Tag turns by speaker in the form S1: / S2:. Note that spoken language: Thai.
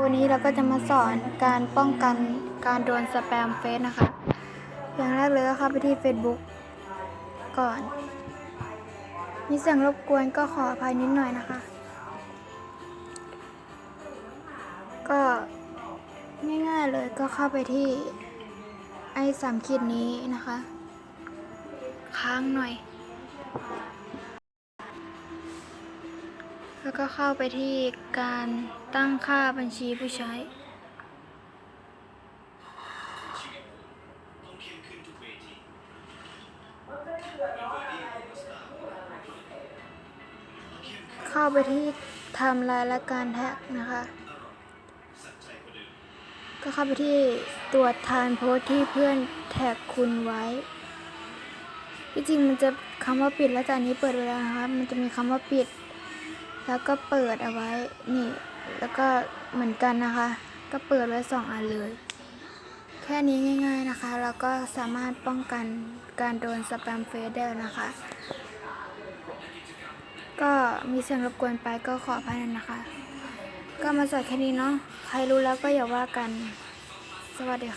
S1: วันนี้เราก็จะมาสอนการป้องกันการโดนสแปมเฟซนะคะ อย่างแรกเลยก็เข้าไปที่ Facebook ก่อน มีเสียงรบกวนก็ขออภัยนิดหน่อยนะคะ ก็ง่ายๆเลยก็เข้าไปที่ไอ้สามขีดนี้นะคะ ค้างหน่อย แล้วก็เข้าไปที่การตั้งค่าบัญชีผู้ใช้ เข้าไปที่ไทำลายและการแท็กนะคะ ก็เข้าไปที่ตรวจทานโพสที่เพื่อนแท็กคุณไว้ ที่จริงมันจะคำว่าปิดแล้วแต่อันนี้เปิดไว้แล้วนะคะมันจะมีคำว่าปิด แล้วก็เปิดเอาไว้นี่ แล้วก็เหมือนกันนะคะ ก็เปิดไว้สองอันเลย แค่นี้ง่าย ๆนะคะ แล้วก็สามารถป้องกันการโดนสแปมเฟซได้แล้วนะคะ ก็มีเสียงรบกวนไปก็ขออภัยนะคะ ก็มาสอนแค่นี้เนาะใครรู้แล้วก็อย่าว่ากัน สวัสดีค่ะ